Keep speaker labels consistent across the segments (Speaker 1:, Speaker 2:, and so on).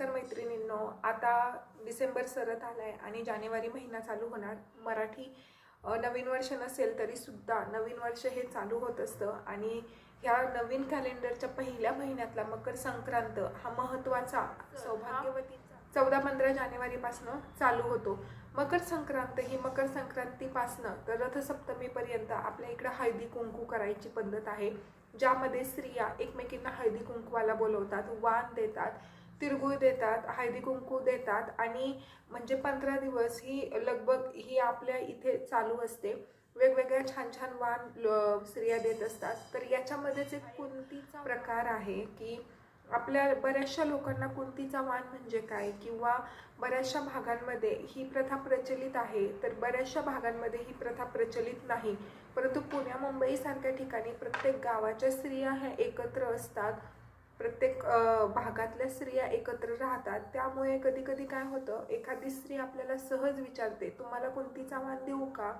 Speaker 1: नमस्कार मैत्रिणींनो आता डिसेंबर सरत आलाय आणि जानेवारी महिना चालू होणार. मराठी नवीन वर्ष नसेल तरी सुद्धा नवीन वर्ष हे चालू होत असतं. आणि ह्या नवीन कॅलेंडरच्या पहिल्या महिन्यातला मकर संक्रांत हा महत्त्वाचा सौभाग्यवती चौदा पंधरा जानेवारीपासनं चालू होतो. मकर संक्रांत ही मकर संक्रांतीपासनं तर रथसप्तमीपर्यंत आपल्या इकडं हळदी कुंकू करायची पद्धत आहे ज्यामध्ये स्त्रिया एकमेकींना हळदी कुंकवाला बोलवतात वाण देतात. तिरगुळ देतात हळदी कुंकू देतात आणि म्हणजे पंधरा दिवस ही लगबग ही आपल्या इथे चालू असते. वेगवेगळ्या छान छान वाण ल- स्त्रिया देत असतात. तर याच्यामध्येच एक कुंतीचा प्रकार आहे की आपल्या बऱ्याचशा लोकांना कुंतीचा वाण म्हणजे काय? किंवा बऱ्याचशा भागांमध्ये ही प्रथा प्रचलित आहे तर बऱ्याचशा भागांमध्ये ही प्रथा प्रचलित नाही. परंतु पुण्या मुंबईसारख्या ठिकाणी प्रत्येक गावाच्या स्त्रिया ह्या एकत्र असतात. प्रत्येक भागातल्या स्त्रिया एकत्र राहतात. त्यामुळे कधी कधी काय होतं एखादी स्त्री आपल्याला सहज विचारते तुम्हाला कोणतीचा मान देऊ का?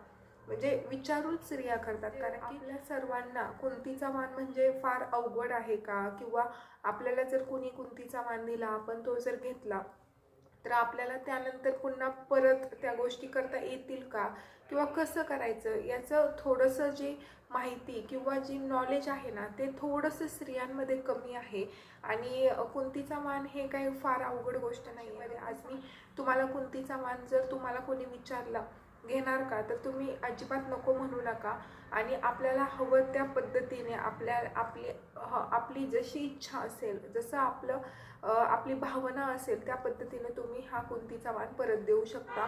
Speaker 1: म्हणजे विचारून स्त्रिया करतात. कारण की आपल्या सर्वांना कुंतीचा मान म्हणजे फार अवघड आहे का? किंवा आपल्याला जर कोणी कुंतीचा मान दिला आपण तो जर घेतला तर आपल्याला त्यानंतर पुन्हा परत त्या गोष्टी करता येतील का? किंवा कसं करायचं? याचं थोडंसं जे माहिती किंवा जी नॉलेज आहे ना ते थोडंसं स्त्रियांमध्ये कमी आहे. आणि कुंतीचा मान हे काही फार अवघड गोष्ट नाही आहे म्हणजे आज मी तुम्हाला कुंतीचा मान जर तुम्हाला कोणी विचारला घेणार का? तर तुम्ही अजिबात नको म्हणू नका. आणि आपल्याला हवं त्या पद्धतीने आपल्या आपली ह- आपली जशी इच्छा असेल जसं आपलं आपली भावना असेल त्या पद्धतीने तुम्ही हा कुंतीचा मान परत देऊ शकता.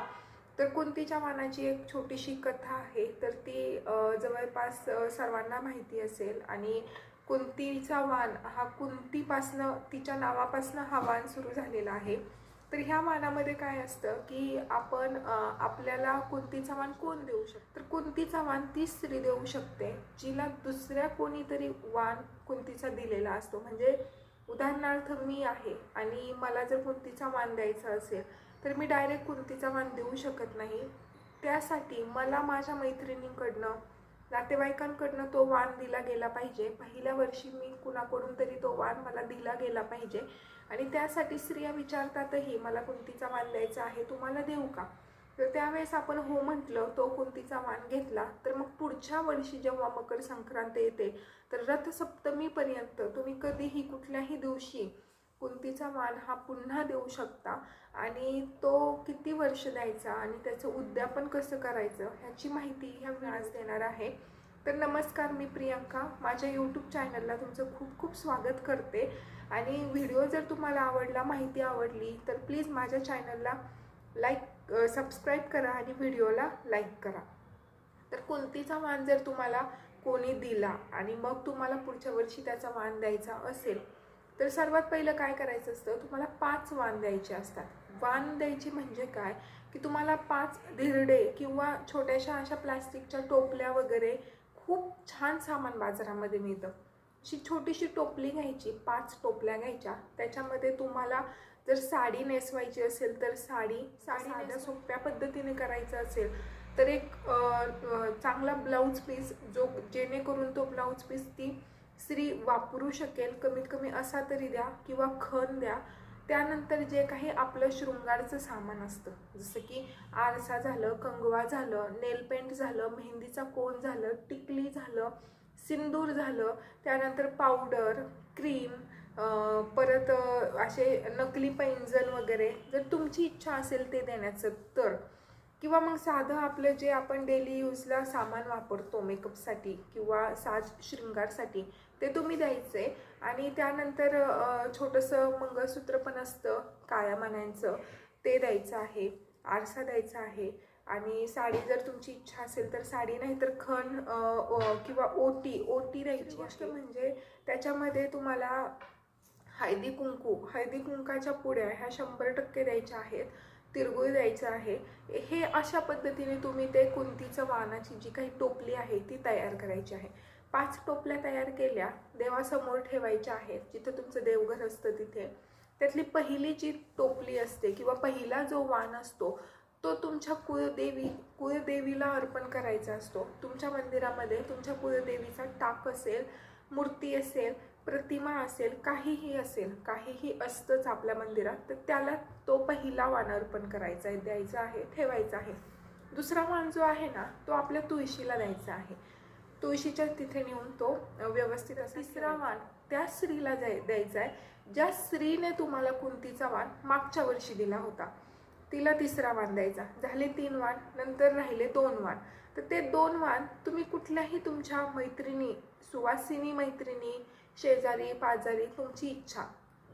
Speaker 1: तर कुंतीच्या मानाची एक छोटीशी कथा आहे. तर ती जवळपास सर्वांना माहिती असेल. आणि कुंतीचा वाण हा कुंतीपासनं तिच्या नावापासनं हा वाण सुरू झालेला आहे. तर ह्या मानामध्ये काय असतं की आपण आपल्याला कुंतीचा मान कोण देऊ शकतो? तर कुंतीचा मान ती स्त्री देऊ शकते जिला दुसऱ्या कोणीतरी वाण कुंतीचा दिलेला असतो. म्हणजे उदाहरणार्थ मी आहे आणि मला जर कुंतीचा मान द्यायचा असेल तर मी डायरेक्ट कुंतीचा मान देऊ शकत नाही. त्यासाठी मला माझ्या मैत्रिणींकडनं नातेवाईकांकडनं तो वाण दिला गेला पाहिजे. पहिल्या वर्षी मी कुणाकडून तरी तो वाण मला दिला गेला पाहिजे. आणि त्यासाठी स्त्रिया विचारतातही मला कुंतीचा वाण द्यायचा आहे तुम्हाला देऊ का? तर त्यावेळेस आपण हो म्हटलं तो कुंतीचा वाण घेतला तर मग पुढच्या वर्षी जेव्हा मकर संक्रांत येते तर रथसप्तमीपर्यंत तुम्ही कधीही कुठल्याही दिवशी कुंतीचा मान हा पुन्हा देऊ शकता? आणि तो किती वर्ष द्यायचा? आणि त्याचं उद्यापन कसं करायचं? ह्याची माहिती ह्या व्हिडिओज देणार आहे. तर नमस्कार मी प्रियंका. माझ्या यूट्यूब चॅनलला तुमचं खूप खूप स्वागत करते. आणि व्हिडिओ जर तुम्हाला आवडला माहिती आवडली तर प्लीज माझ्या चॅनलला लाईक सबस्क्राईब करा आणि व्हिडिओला लाईक करा. तर कुंतीचा मान जर तुम्हाला कोणी दिला आणि मग तुम्हाला पुढच्या वर्षी त्याचा मान द्यायचा असेल तर सर्वात पहिलं काय करायचं असतं? तुम्हाला पाच वाण द्यायचे असतात. वाण द्यायची म्हणजे काय? की तुम्हाला पाच धिरडे किंवा छोट्याशा अशा प्लास्टिकच्या टोपल्या वगैरे खूप छान सामान बाजारामध्ये मिळतं. अशी छोटीशी टोपली घ्यायची पाच टोपल्या घ्यायच्या. त्याच्यामध्ये तुम्हाला जर साडी नेसवायची असेल तर साडी साडी सोप्या पद्धतीने करायचं असेल तर एक चांगला ब्लाऊज पीस जो जेणेकरून तो ब्लाऊज पीस ती स्त्री वापरू शकेल कमीत कमी असा तरी द्या किंवा खण द्या. त्यानंतर जे काही आपलं शृंगारचं सामान असतं जसं की आरसा झालं कंगवा झालं नेलपेंट झालं मेहंदीचा कोन झालं टिकली झालं सिंदूर झालं त्यानंतर पावडर क्रीम परत असे नकली पैंजण वगैरे जर तुमची इच्छा असेल ते देण्याचं तर किंवा मग साधं आपलं जे आपण डेली यूजला सामान वापरतो मेकअपसाठी किंवा साज शृंगारसाठी ते तुम्ही द्यायचे. आणि त्यानंतर छोटंसं मंगळसूत्र पण असतं काळ्या मानांचं ते द्यायचं आहे. आरसा द्यायचा आहे. आणि साडी जर तुमची इच्छा असेल तर साडी नाही तर खण किंवा ओटी ओटी द्यायची गोष्ट म्हणजे त्याच्यामध्ये तुम्हाला हळदी कुंकू हळदी कुंकाच्या पुड्या ह्या शंभर टक्के द्यायच्या आहेत. तिरगुळ द्यायचं आहे. हे अशा पद्धतीने तुम्ही ते कुंतीचं वाहनाची जी काही टोपली आहे ती तयार करायची आहे. पाच टोपल्या तयार केल्या देवासमोर ठेवायच्या आहेत जिथं तुमचं देवघर असतं तिथे. त्यातली पहिली जी टोपली असते किंवा पहिला जो वाण असतो तो तुमच्या कुळदेवी कुळदेवीला अर्पण करायचा असतो. तुमच्या मंदिरामध्ये तुमच्या कुळदेवीचा टाक असेल मूर्ती असेल प्रतिमा असेल काहीही असेल काहीही असतंच आपल्या मंदिरात तर त्याला तो पहिला वाण अर्पण करायचा आहे द्यायचा आहे ठेवायचा आहे. दुसरा वाण जो आहे ना तो आपल्या तुळशीला द्यायचा आहे. तुळशीच्या तिथे नेऊन तो व्यवस्थित असा तिसरा वाण त्या स्त्रीला जाय द्यायचा आहे. ज्या स्त्रीने तुम्हाला कुंतीचा वाण मागच्या वर्षी दिला होता तिला तिसरा वाण द्यायचा. झाले तीन वाण नंतर राहिले दोन वाण तर ते दोन वाण तुम्ही कुठल्याही तुमच्या मैत्रिणी सुवासिनी मैत्रिणी शेजारी पाजारी तुमची इच्छा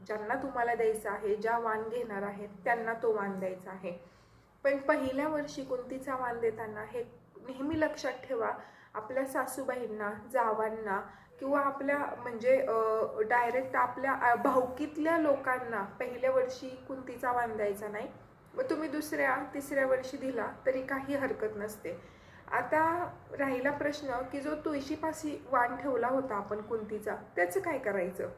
Speaker 1: ज्यांना तुम्हाला द्यायचं आहे ज्या वाण घेणार आहेत त्यांना तो वाण द्यायचा आहे. पण पहिल्या वर्षी कुंतीचा वाण देताना हे नेहमी लक्षात ठेवा आपल्या सासूबाईंना जावांना किंवा आपल्या म्हणजे डायरेक्ट आपल्या भावकीतल्या लोकांना पहिल्या वर्षी कुंतीचा वाण द्यायचा नाही. मग तुम्ही दुसऱ्या तिसऱ्या वर्षी दिला तरी काही हरकत नसते. आता राहिला प्रश्न की जो तुळशीपाशी वाण ठेवला होता आपण कुंतीचा त्याचं काय करायचं?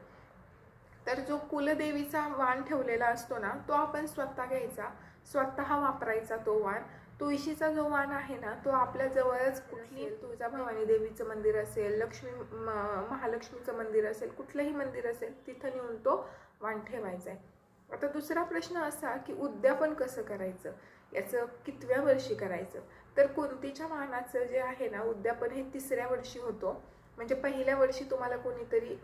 Speaker 1: तर जो कुलदेवीचा वाण ठेवलेला असतो ना तो आपण स्वतः घ्यायचा स्वतः वापरायचा तो वाण. तुळशीचा जो वाण आहे ना तो आपल्या जवळच कुठली तुळजाभवानी देवीचं मंदिर असेल लक्ष्मी म- महालक्ष्मीचं मंदिर असेल कुठलंही मंदिर असेल तिथं नेऊन तो वाण ठेवायचा आहे. आता दुसरा प्रश्न असा की उद्यापन कसं करायचं? याचं कितव्या वर्षी करायचं? तर कुंतीच्या वाहनाचं जे आहे ना उद्यापन हे तिसऱ्या वर्षी होतो. म्हणजे पहिल्या वर्षी तुम्हाला कोणीतरी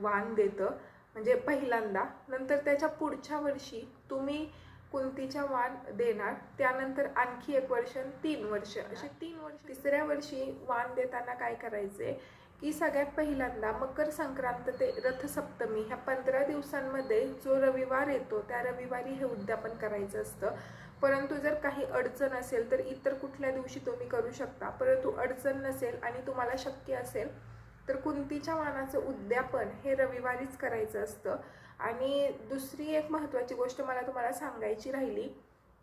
Speaker 1: वाण देतं. म्हणजे पहिल्यांदा. नंतर त्याच्या पुढच्या वर्षी तुम्ही कुंतीच्या वाण देणार? त्यानंतर आणखी एक वर्ष तीन वर्ष. असे तीन वर्ष. तिसऱ्या वर्षी वाण देताना काय करायचे की सगळ्यात पहिल्यांदा मकर संक्रांत ते रथसप्तमी ह्या पंधरा दिवसांमध्ये जो रविवार येतो त्या रविवारी हे उद्यापन करायचं असतं. परंतु जर काही अडचण असेल तर इतर कुठल्या दिवशी तुम्ही करू शकता. परंतु अडचण नसेल आणि तुम्हाला शक्य असेल तर कुंतीच्या मानाचं उद्यापन हे रविवारीच करायचं असतं. आणि दुसरी एक महत्त्वाची गोष्ट मला तुम्हाला सांगायची राहिली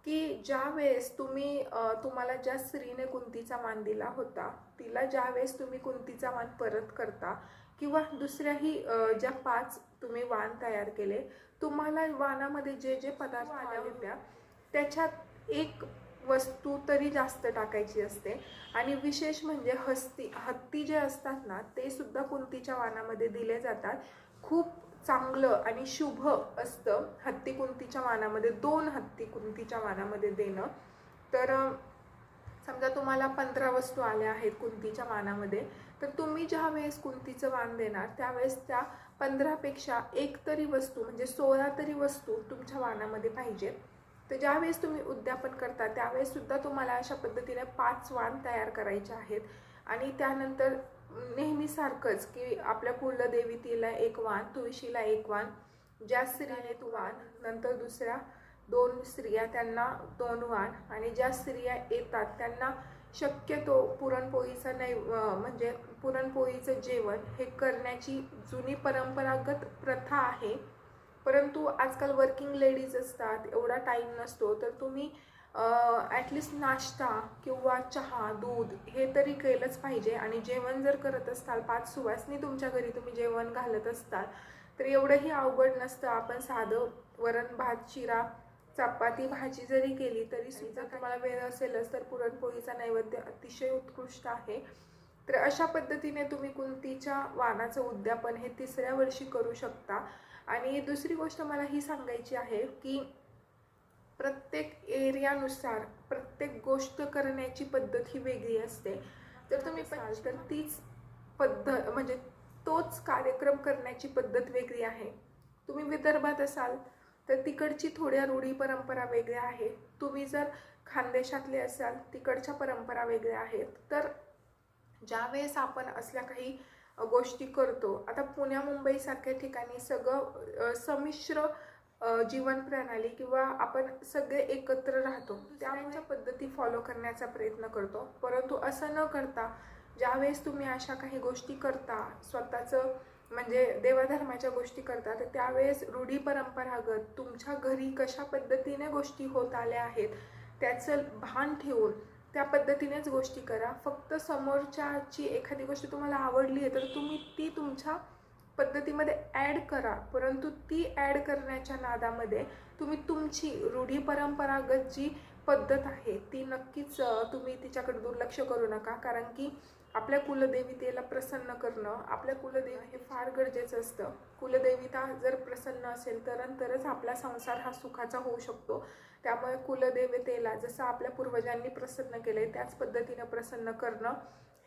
Speaker 1: की ज्या वेळेस तुम्ही तुम्हाला ज्या स्त्रीने कुंतीचा मान दिला होता तिला ज्या वेळेस तुम्ही कुंतीचा मान परत करता किंवा दुसऱ्याही ज्या पाच तुम्ही वाण तयार केले तुम्हाला वाणामध्ये जे जे पदार्थ आल्या होत्या त्याच्यात एक वस्तू तरी जास्त टाकायची असते. आणि विशेष म्हणजे हस्ती हत्ती जे असतात ना ते सुद्धा कुंतीच्या वाणामध्ये दिले जातात. खूप चांगलं आणि शुभ असतं हत्ती कुंतीच्या वाणामध्ये दोन हत्ती कुंतीच्या वाणामध्ये देणं. तर समजा तुम्हाला पंधरा वस्तू आल्या आहेत कुंतीच्या वाणामध्ये तर तुम्ही ज्या वेळेस कुंतीचं वाण देणार त्यावेळेस त्या पंधरापेक्षा एक तरी वस्तू म्हणजे सोळा तरी वस्तू तुमच्या वाणामध्ये पाहिजेत. तर ज्यावेळेस तुम्ही उद्यापन करता त्यावेळेससुद्धा तुम्हाला अशा पद्धतीने पाच वाण तयार करायचे आहेत. आणि त्यानंतर नेहमीसारखंच की आपल्या कुलदेवीतीला एक वाण तुळशीला एक वाण ज्या स्त्रीने तू वाण नंतर दुसऱ्या दोन स्त्रिया त्यांना दोन वाण आणि ज्या स्त्रिया येतात त्यांना शक्यतो पुरणपोळीचा नै म्हणजे पुरणपोळीचं जेवण हे करण्याची जुनी परंपरागत प्रथा आहे. परंतु आजकाल वर्किंग लेडीज असतात एवढा टाईम नसतो तर तुम्ही ॲटलिस्ट नाश्ता किंवा चहा दूध हे तरी केलंच पाहिजे. आणि जेवण जर करत असताल पाच सुवासनी तुमच्या घरी तुम्ही जेवण घालत असताल तर एवढंही अवघड नसतं. आपण साधं वरण भात शिरा चपाती भाजी जरी केली तरी सुद्धा तुम्हाला वेळ असेलच तर पुरणपोळीचा नैवेद्य अतिशय उत्कृष्ट आहे. तर अशा पद्धतीने तुम्ही कुंतीच्या वाणाचं उद्यापन हे तिसऱ्या वर्षी करू शकता. आणि दुसरी गोष्ट मला ही सांगायची आहे की प्रत्येक एरियानुसार प्रत्येक गोष्ट करण्याची पद्धत ही वेगळी असते. जर तुम्ही पाहाल तर तीच पद्धत म्हणजे तोच कार्यक्रम करण्याची पद्धत वेगळी आहे. तुम्ही विदर्भात असाल तर तिकडची थोड्या रूढी परंपरा वेगळ्या आहेत. तुम्ही जर खानदेशातले असाल तिकडच्या परंपरा वेगळ्या आहेत. तर ज्या वेळेस आपण असल्या काही गोष्टी करतो आता पुण्या मुंबईसारख्या ठिकाणी सगळं संमिश्र जीवन प्रणाली किंवा आपण सगळे एकत्र राहतो त्यामुळे पद्धती फॉलो करण्याचा प्रयत्न करतो. परंतु असं न करता ज्यावेळेस तुम्ही अशा काही गोष्टी करता स्वतःचं म्हणजे देवाधर्माच्या गोष्टी करता तर त्यावेळेस रूढी परंपरागत तुमच्या घरी कशा पद्धतीने गोष्टी होत आल्या आहेत त्याचं भान ठेवून त्या पद्धतीनेच गोष्टी करा. फक्त समोरच्याची एखादी गोष्ट तुम्हाला आवडली आहे तर तुम्ही ती तुमच्या पद्धतीमध्ये ॲड करा. परंतु ती ॲड करण्याच्या नादामध्ये तुम्ही तुमची रूढी परंपरागत जी पद्धत आहे ती नक्कीच तुम्ही तिच्याकडे दुर्लक्ष करू नका. कारण की आपल्या कुलदेवितेला प्रसन्न करणं आपल्या कुलदेव हे फार गरजेचं असतं. कुलदेविता जर प्रसन्न असेल तर तरच आपला संसार हा सुखाचा होऊ शकतो. त्यामुळे कुलदेवतेला जसं आपल्या पूर्वजांनी प्रसन्न केले त्याच पद्धतीनं प्रसन्न करणं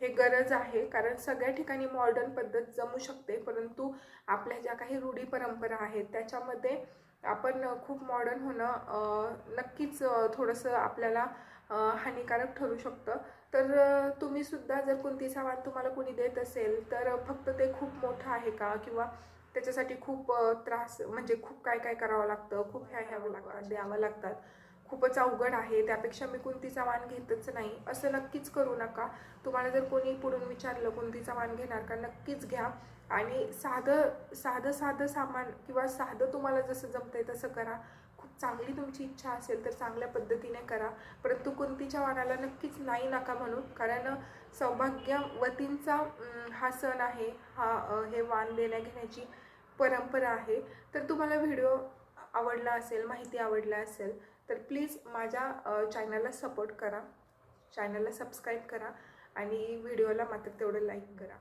Speaker 1: हे गरज आहे. कारण सगळ्या ठिकाणी मॉडर्न पद्धत जमू शकते. परंतु आपल्या ज्या काही रूढी परंपरा आहेत त्याच्यामध्ये आपण खूप मॉडर्न होणं नक्कीच थोडंसं आपल्याला हानिकारक ठरू शकतं. तर अं, तुम्ही सुद्धा जर कोणतीचा वाण तुम्हाला कोणी देत असेल तर फक्त ते खूप मोठं आहे का? किंवा त्याच्यासाठी खूप त्रास म्हणजे खूप काय काय करावं लागतं? खूप ह्या ह्यावं लागतात द्यावं लागतात. खूपच अवघड आहे त्यापेक्षा मी कुंतीचा वाण घेतच नाही. असं नक्कीच करू नका. तुम्हाला जर कोणी पुढून विचारलं कुंतीचा वाण घेणार का नक्कीच घ्या. आणि साधं साधं साधं सामान किंवा साधं तुम्हाला जसं जमतंय तसं करा. खूप चांगली तुमची इच्छा असेल तर चांगल्या पद्धतीने करा. परंतु कुंतीच्या वाणाला नक्कीच नाही नका म्हणून कारण सौभाग्यवतींचा हा सण आहे. हा हे वाण देण्या घेण्याची परंपरा आहे. तर तुम्हाला व्हिडिओ आवडला असेल माहिती आवडला असेल तर प्लीज माझ्या चॅनलला सपोर्ट करा. चॅनलला सबस्क्राईब करा आणि व्हिडिओला मात्र तेवढं लाईक करा.